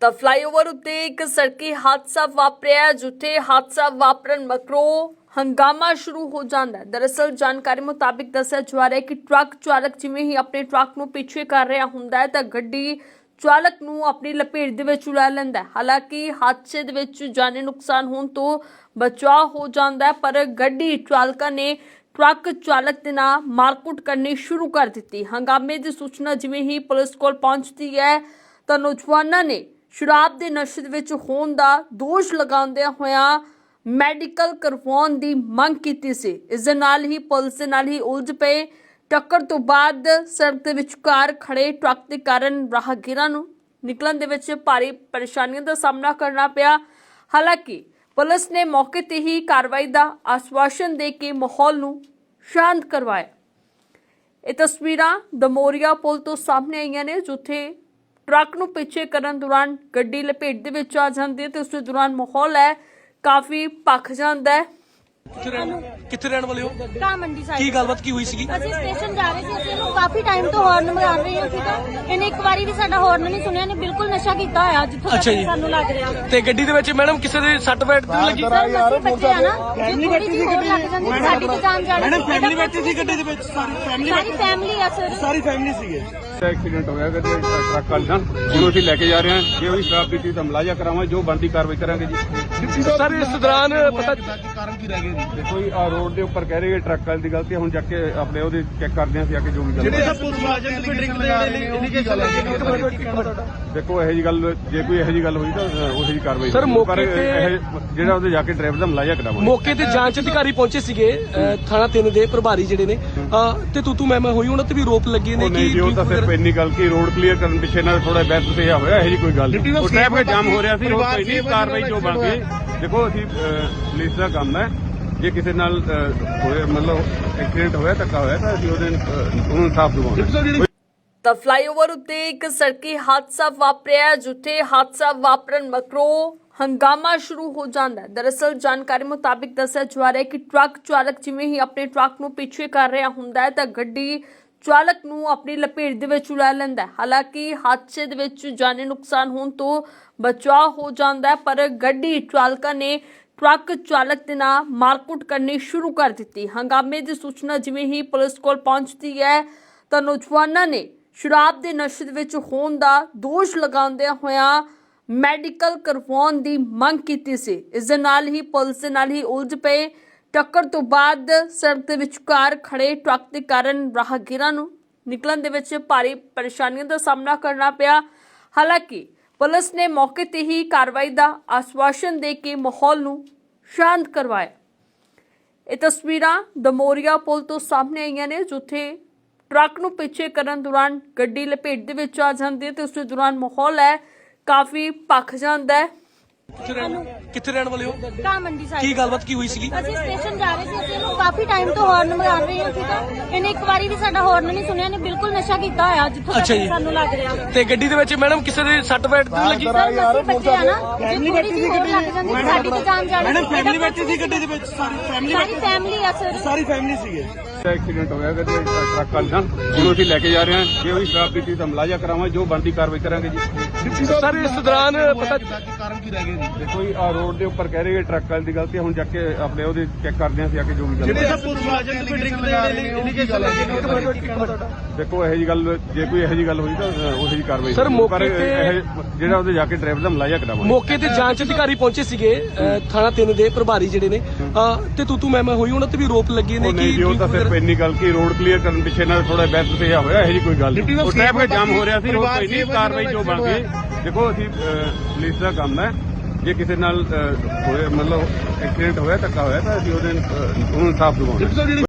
ਤਾਂ ਫਲਾਈਓਵਰ ਉੱਤੇ ਇੱਕ ਸੜਕੀ ਹਾਦਸਾ ਵਾਪਰਿਆ, ਜਿੱਥੇ ਹਾਦਸਾ ਵਾਪਰਨ ਮਗਰੋਂ ਹੰਗਾਮਾ ਸ਼ੁਰੂ ਹੋ ਜਾਂਦਾ ਦਰਅਸਲ ਜਾਣਕਾਰੀ ਮੁਤਾਬਿਕ ਦੱਸਿਆ ਜਾ ਰਿਹਾ ਹੈ ਕਿ ਟਰੱਕ ਚਾਲਕ ਜਿਵੇਂ ਹੀ ਆਪਣੇ ਟਰੱਕ ਨੂੰ ਪਿੱਛੇ ਕਰ ਰਿਹਾ ਹੁੰਦਾ ਹੈ, ਤਾਂ ਗੱਡੀ ਚਾਲਕ ਨੂੰ ਆਪਣੀ ਲਪੇਟ ਦੇ ਵਿੱਚ ਉਡਾ ਲੈਂਦਾ ਹਾਲਾਂਕਿ ਹਾਦਸੇ ਦੇ ਵਿੱਚ ਜਾਨੀ ਨੁਕਸਾਨ ਹੋਣ ਤੋਂ ਬਚਾਅ ਹੋ ਜਾਂਦਾ ਪਰ ਗੱਡੀ ਚਾਲਕਾਂ ਨੇ ਟਰੱਕ ਚਾਲਕ ਦੇ ਨਾਲ ਮਾਰਕੁੱਟ ਕਰਨੀ ਸ਼ੁਰੂ ਕਰ ਦਿੱਤੀ। ਹੰਗਾਮੇ ਦੀ ਸੂਚਨਾ ਜਿਵੇਂ ਹੀ ਪੁਲਿਸ ਕੋਲ ਪਹੁੰਚਦੀ ਹੈ, ਤਾਂ ਨੌਜਵਾਨਾਂ ਨੇ ਸ਼ਰਾਬ ਦੇ ਨਸ਼ੇ ਦੇ ਵਿੱਚ ਹੋਣ ਦਾ ਦੋਸ਼ ਲਗਾਉਂਦਿਆਂ ਹੋਇਆਂ ਮੈਡੀਕਲ ਕਰਵਾਉਣ ਦੀ ਮੰਗ ਕੀਤੀ ਸੀ। ਇਸ ਦੇ ਨਾਲ ਹੀ ਪੁਲਿਸ ਦੇ ਨਾਲ ਹੀ ਉਲਝ ਪਏ। ਟੱਕਰ ਤੋਂ ਬਾਅਦ ਸੜਕ ਦੇ ਵਿਚਕਾਰ ਖੜੇ ਟਰੱਕ ਦੇ ਕਾਰਨ ਰਾਹਗੀਰਾਂ ਨੂੰ ਨਿਕਲਣ ਦੇ ਵਿੱਚ ਭਾਰੀ ਪਰੇਸ਼ਾਨੀਆਂ ਦਾ ਸਾਹਮਣਾ ਕਰਨਾ ਪਿਆ। ਹਾਲਾਂਕਿ ਪੁਲਿਸ ਨੇ ਮੌਕੇ ਤੇ ਹੀ ਕਾਰਵਾਈ ਦਾ ਆਸ਼ਵਾਸਨ ਦੇ ਕੇ ਮਾਹੌਲ ਨੂੰ ਸ਼ਾਂਤ ਕਰਵਾਇਆ। ਇਹ ਤਸਵੀਰਾਂ ਦਮੋਰੀਆ ਪੁਲ ਤੋਂ ਸਾਹਮਣੇ ਆਈਆਂ ਨੇ, ਜਿੱਥੇ ਟਰੱਕ ਨੂੰ ਪਿੱਛੇ ਕਰਨ ਦੌਰਾਨ ਗੱਡੀ ਲਪੇਟ ਦੇ ਵਿੱਚ ਆ ਜਾਂਦੀ ਹੈ ਤੇ ਉਸ ਦੇ ਦੌਰਾਨ ਮਾਹੌਲ ਹੈ ਕਾਫੀ ਭਖ ਜਾਂਦਾ ਹੈ। ਕਿੱਥੇ ਰਹਿਣ ਕਿੱਥੇ ਰਹਿਣ ਵਾਲੇ ਹੋ? ਕਾ ਮੰਡੀ ਸਾਈਡ ਕੀ ਗੱਲਬਾਤ ਕੀ ਹੋਈ ਸੀਗੀ? ਅਸੀਂ ਸਟੇਸ਼ਨ ਜਾ ਰਹੇ ਸੀ ਅਸੀਂ ਇਹਨੂੰ ਕਾਫੀ ਟਾਈਮ ਤੋਂ ਹਾਰਨ ਮਗਾ ਰਹੇ ਹਾਂ ਠੀਕ ਹੈ ਇਹਨੇ ਇੱਕ ਵਾਰੀ ਵੀ ਸਾਡਾ ਹਾਰਨ ਨਹੀਂ ਸੁਣਿਆ ਇਹਨੇ ਬਿਲਕੁਲ ਨਸ਼ਾ ਕੀਤਾ ਹੋਇਆ ਜਿੱਥੋਂ ਤੱਕ ਅੱਛਾ ਜੀ। ਸਾਨੂੰ ਲੱਗ ਰਿਹਾ। ਤੇ ਗੱਡੀ ਦੇ ਵਿੱਚ ਮੈਡਮ ਕਿਸੇ ਦੇ ਸੱਟ ਫੇਟ ਤਾਂ ਲੱਗੀ? ਸਰ ਅਸੀਂ ਬੱਚੇ ਆ ਨਾ ਫੈਮਿਲੀ ਬੈਠੀ ਸੀ ਗੱਡੀ ਲੱਗ ਜਾਂਦੀ ਤਾਂ ਸਾਡੀ ਤਾਂ ਜਾਨ ਜਾਣੀ ਮੈਡਮ ਫੈਮਿਲੀ ਬੈਠੀ ਸੀ ਗੱਡੀ ਦੇ ਵਿੱਚ? ਸਾਰੀ ਫੈਮਿਲੀ ਸਾਰੀ ਫੈਮਿਲੀ ਆ ਸਰ ਸਾਰੀ ਫੈਮਿਲੀ ਸੀਗੇ। ਐਕਸੀਡੈਂਟ ਹੋਇਆ ਗੱਡੀ ਟਰੱਕ ਵਾਲੇ ਨਾਲ ਜਿਹਨੂੰ ਅਸੀਂ ਲੈ ਕੇ ਜਾ ਰਹੇ ਹਾਂ। ਜੇ ਉਹਦੀ ਸ਼ਰਾਬ ਪੀਤੀ ਤਾਂ ਮਲਾਜਾ ਕਰਾਵਾਂ ਜੋ ਬਣਦੀ ਕਾਰਵਾਈ ਕਰਾਂਗੇ ਜੀ। ਸਰ ਇਸ ਦੌਰਾਨ ਪਤਾ ਕਾਰਨ ਕੀ ਰਹਿ ਗਏ? ਦੇਖੋ ਜੀ ਆ ਰੋਡ ਦੇ ਉੱਪਰ ਕਹਿ ਰਹੇ ਕਿ ਟਰੱਕ ਵਾਲੇ ਦੀ ਗਲਤੀ ਹੈ ਹੁਣ ਜਾ ਕੇ ਆਪਣੇ ਉਹਦੇ ਚੈੱਕ ਕਰਦੇ ਹਾਂ ਅਸੀਂ ਆ ਕੇ ਜੋ ਵੀ ਗੱਲ ਜਿਹੜੇ ਸਭ ਪੁਲਿਸ ਮੁਲਾਜ਼ਮ ਕੋਈ ਡਰਿੰਕ ਦੇ ਲਈ ਇਲੀਗੇਸ਼ਨ ਦੇਖੋ ਇਹੋ ਜੀ ਗੱਲ ਜੇ ਕੋਈ ਇਹੋ ਜੀ ਗੱਲ ਹੋਈ ਤਾਂ ਉਹੋ ਜੀ ਕਾਰਵਾਈ ਹੋਊਗੀ। ਮੌਕੇ ਤੇ- ਜਿਹੜਾ ਉਹਦੇ ਜਾ ਕੇ ਡਰਾਈਵਰ ਦਾ ਮਲਾਜਾ ਕਰਾਵਾਂਗੇ ਮੌਕੇ ਤੇ ਜਾਂਚ ਅਧਿਕਾਰੀ ਪਹੁੰਚੇ ਸੀਗੇ ਥਾਣਾ 3 ਦੇ ਪ੍ਰਭਾਰੀ ਜਿਹੜੇ ਨੇ। ਤੇ ਤੂੰ ਤੂੰ ਮੈਂ ਮੈਂ ਹੋਈ ਉਹਨਾਂ ਤੇ ਵੀ ਰੋਪ ਲੱਗੇ ਨੇ ਜੀ ਉਹ ਤਾਂ ਸਿਰਫ ਇੰਨੀ ਗੱਲ ਕਿ ਰੋਡ ਕਲੀਅਰ ਕਰਨ ਪਿੱਛੇ ਨਾਲ ਥੋੜਾ ਬਹਿਸ ਤੇ ਹੋਇਆ ਇਹੋ ਜੀ ਕੋਈ ਗੱਲ ਨਹੀਂ। ਉਹ ਟ੍ਰੈਫਿਕ ਜਾਮ ਹੋ ਰਿਹਾ ਸੀ ਉਹ ਕੋਈ ਨਹੀਂ ਕਾਰਵਾਈ ਜੋ ਬਣ ਗਈ ਦੇਖੋ ਅਸੀਂ ਪੁਲਿਸ ਦਾ ਕੰਮ ਹੈ ਜੇ ਕਿਸੇ ਨਾਲ ਹੋਇਆ ਮਤਲਬ ਐਕਸੀਡੈਂਟ ਹੋਇਆ ਧੱਕਾ ਹੋਇਆ ਤਾਂ ਅਸੀਂ ਉਹਦੇ ਉਹਨੂੰ ਇਨਸਾਫ ਦਿਵਾਉਂਦੇ ਤਾਂ ਫਲਾਈਓਵਰ ਉੱਤੇ ਇੱਕ ਸੜਕੀ ਹਾਦਸਾ ਵਾਪਰਿਆ ਜਿੱਥੇ ਹਾਦਸਾ ਵਾਪਰਨ ਮਗਰੋਂ ਹੰਗਾਮਾ ਸ਼ੁਰੂ ਹੋ ਜਾਂਦਾ ਹੈ। ਦਰਅਸਲ ਜਾਣਕਾਰੀ ਮੁਤਾਬਿਕ ਦੱਸਿਆ ਜਾ ਰਿਹਾ ਹੈ ਕਿ ਟਰੱਕ ਚਾਲਕ ਜਿਵੇਂ ਹੀ ਆਪਣੇ ਟਰੱਕ ਨੂੰ ਪਿੱਛੇ ਕਰ ਰਿਹਾ ਹੁੰਦਾ ਹੈ ਤਾਂ ਗੱਡੀ ਚਾਲਕ ਨੂੰ ਆਪਣੀ ਲਪੇਟ ਦੇ ਵਿੱਚ ਉਡਾ ਲੈਂਦਾ ਹੈ। ਹਾਲਾਂਕਿ ਹਾਦਸੇ ਦੇ ਵਿੱਚ ਜਾਨੀ ਨੁਕਸਾਨ ਹੋਣ ਤੋਂ ਬਚਾਅ ਹੋ ਜਾਂਦਾ ਹੈ ਪਰ ਗੱਡੀ ਚਾਲਕਾਂ ਨੇ ਟਰੱਕ ਚਾਲਕ ਦੇ ਨਾਲ ਮਾਰਕੁੱਟ ਕਰਨੀ ਸ਼ੁਰੂ ਕਰ ਦਿੱਤੀ। ਹੰਗਾਮੇ ਦੀ ਸੂਚਨਾ ਜਿਵੇਂ ਹੀ ਪੁਲਿਸ ਕੋਲ ਪਹੁੰਚਦੀ ਹੈ, ਤਾਂ ਨੌਜਵਾਨਾਂ ਨੇ ਸ਼ਰਾਬ ਦੇ ਨਸ਼ੇ ਦੇ ਵਿੱਚ ਹੋਣ ਦਾ ਦੋਸ਼ ਲਗਾਉਂਦਿਆਂ ਹੋਇਆਂ ਮੈਡੀਕਲ ਕਰਵਾਉਣ ਦੀ ਮੰਗ ਕੀਤੀ ਸੀ। ਇਸ ਦੇ ਨਾਲ ਹੀ ਪੁਲਿਸ ਦੇ ਨਾਲ ਹੀ ਉਲਝ ਪਏ। ਟੱਕਰ ਤੋਂ ਬਾਅਦ ਸੜਕ ਦੇ ਵਿਚਕਾਰ ਖੜੇ ਟਰੱਕ ਦੇ ਕਾਰਨ ਰਾਹਗੀਰਾਂ ਨੂੰ ਨਿਕਲਣ ਦੇ ਵਿੱਚ ਭਾਰੀ ਪਰੇਸ਼ਾਨੀਆਂ ਦਾ ਸਾਹਮਣਾ ਕਰਨਾ ਪਿਆ। ਹਾਲਾਂਕਿ ਪੁਲਿਸ ਨੇ ਮੌਕੇ ਤੇ ਹੀ ਕਾਰਵਾਈ ਦਾ ਆਸ਼ਵਾਸਨ ਦੇ ਕੇ ਮਾਹੌਲ ਨੂੰ ਸ਼ਾਂਤ ਕਰਵਾਇਆ। ਇਹ ਤਸਵੀਰਾਂ ਦਮੋਰੀਆ ਪੁਲ ਤੋਂ ਸਾਹਮਣੇ ਆਈਆਂ ਨੇ, ਜਿੱਥੇ ਟਰੱਕ ਨੂੰ ਪਿੱਛੇ ਕਰਨ ਦੌਰਾਨ ਗੱਡੀ ਲਪੇਟ ਦੇ ਵਿੱਚ ਆ ਜਾਂਦੀ ਹੈ ਤੇ ਉਸ ਦੇ ਦੌਰਾਨ ਮਾਹੌਲ ਹੈ ਕਾਫੀ ਭਖ ਜਾਂਦਾ ਹੈ। ਕਿੱਥੇ ਰਹਿਣ ਕਿੱਥੇ ਰਹਿਣ ਵਾਲੇ ਹੋ? ਕਾ ਮੰਡੀ ਕੀ ਸਾਈਡ ਗੱਲਬਾਤ ਕੀ ਹੋਈ ਸੀਗੀ? ਅਸੀਂ ਸਟੇਸ਼ਨ ਜਾ ਰਹੇ ਸੀ ਅਸੀਂ ਇਹਨੂੰ ਕਾਫੀ ਟਾਈਮ ਤੋਂ ਹਾਰਨ ਮਗਾ ਰਹੇ ਹਾਂ ਠੀਕ ਹੈ ਇਹਨੇ ਇੱਕ ਵਾਰੀ ਵੀ ਸਾਡਾ ਹਾਰਨ ਨਹੀਂ ਸੁਣਿਆ ਇਹਨੇ ਬਿਲਕੁਲ ਨਸ਼ਾ ਕੀਤਾ ਹੋਇਆ ਜਿੱਥੋਂ ਅੱਛਾ ਤੱਕ ਜੀ। ਸਾਨੂੰ ਲੱਗ ਰਿਹਾ। ਤੇ ਗੱਡੀ ਦੇ ਵਿੱਚ ਮੈਡਮ ਕਿਸੇ ਦੇ ਸੱਟ ਫੇਟ ਤਾਂ ਲੱਗੀ? ਸਰ ਅਸੀਂ ਬੱਚੇ ਆ ਨਾ ਫੈਮਿਲੀ ਬੈਠੀ ਸੀ ਗੱਡੀ ਸਾਡੀ ਤਾਂ ਜਾਨ ਜਾਣੀ ਮੈਡਮ ਫੈਮਿਲੀ ਬੈਠੀ ਸੀ ਗੱਡੀ ਦੇ ਵਿੱਚ ਸਾਰੀ ਫੈਮਿਲੀ ਸਾਰੀ ਫੈਮਿਲੀ ਆ ਸਰ ਸਾਰੀ ਫੈਮਿਲੀ ਸੀਗੇ। ਐਕਸੀਡੈਂਟ ਹੋਇਆ ਗੱਡੀ ਟਰੱਕ ਵਾਲੇ ਨਾਲ ਜਿਹਨੂੰ ਅਸੀਂ ਲੈ ਕੇ ਜਾ ਰਹੇ ਹਾਂ। ਜੇ ਉਹਦੀ ਸ਼ਰਾਬ ਪੀਤੀ ਤਾਂ ਮਲਾਜਾ ਕਰਾਵਾਂ ਜੋ ਬਣਦੀ ਕਾਰਵਾਈ ਕਰਾਂਗੇ ਜੀ। ਸਰ ਇਸ ਦੌਰਾਨ ਪਤਾ ਕਾਰਨ ਕੀ ਰਹਿ ਗਏ ਜੀ? ਦੇਖੋ ਜੀ ਆ ਰੋਡ ਦੇ ਉੱਪਰ ਕਹਿ ਰਹੇ ਕਿ ਟਰੱਕ ਵਾਲੇ ਦੀ ਗਲਤੀ ਹੈ ਹੁਣ ਜਾ ਕੇ ਆਪਣੇ ਉਹਦੇ ਚੈੱਕ ਕਰਦੇ ਹਾਂ ਅਸੀਂ ਆ ਕੇ ਜੋ ਵੀ ਜਿਹੜੇ ਸਭ ਪੁਲਿਸ ਮੁਲਾਜ਼ਮ ਕੋਈ ਡਰਿੰਕ ਦੇ ਲਈ ਇਲੀਗੇਸ਼ਨ ਦੇਖੋ ਇਹੋ ਜੀ ਗੱਲ ਜੇ ਕੋਈ ਇਹੋ ਜੀ ਗੱਲ ਹੋਈ ਤਾਂ ਉਹੋ ਜੀ ਕਾਰਵਾਈ ਹੋਊਗੀ। ਮੌਕੇ ਤੇ- ਜਿਹੜਾ ਉਹਦੇ ਜਾ ਕੇ ਡਰਾਈਵਰ ਦਾ ਮਲਾਜਾ ਕਰਾਵਾਂਗੇ। ਮੌਕੇ ਤੇ ਜਾਂਚ ਅਧਿਕਾਰੀ ਪਹੁੰਚੇ ਸੀਗੇ ਥਾਣਾ 3 ਦੇ ਪ੍ਰਭਾਰੀ ਜਿਹੜੇ ਨੇ। ਤੇ ਤੂੰ ਤੂੰ ਮੈਂ ਮੈਂ ਹੋਈ ਉਹਨਾਂ ਤੇ ਵੀ ਰੋਪ ਲੱਗੇ ਨੇ ਤਾਂ ਸਿਰਫ ਇੰਨੀ ਗੱਲ ਕਿ ਰੋਡ ਕਲੀਅਰ ਕਰਨ ਪਿੱਛੇ ਨਾਲ ਥੋੜਾ ਬਹਿਸ ਤੇ ਹੋਇਆ ਇਹੋ ਜੀ ਕੋਈ ਗੱਲ ਨਹੀਂ। ਉਹ ਟ੍ਰੈਫਿਕ ਜਾਮ ਹੋ ਰਿਹਾ ਸੀ ਉਹ ਕੋਈ ਨਹੀਂ ਕਾਰਵਾਈ ਜੋ ਬਣ ਗਈ। ਦੇਖੋ ਅਸੀਂ ਪੁਲਿਸ ਦਾ ਕੰਮ ਹੈ। ਜੇ ਕਿਸੇ ਨਾਲ ਹੋਇਆ ਮਤਲਬ ਐਕਸੀਡੈਂਟ ਹੋਇਆ ਧੱਕਾ ਹੋਇਆ ਤਾਂ ਅਸੀਂ ਉਹਦੇ ਉਹਨੂੰ ਇਨਸਾਫ ਦਿਵਾਉਂਦੇ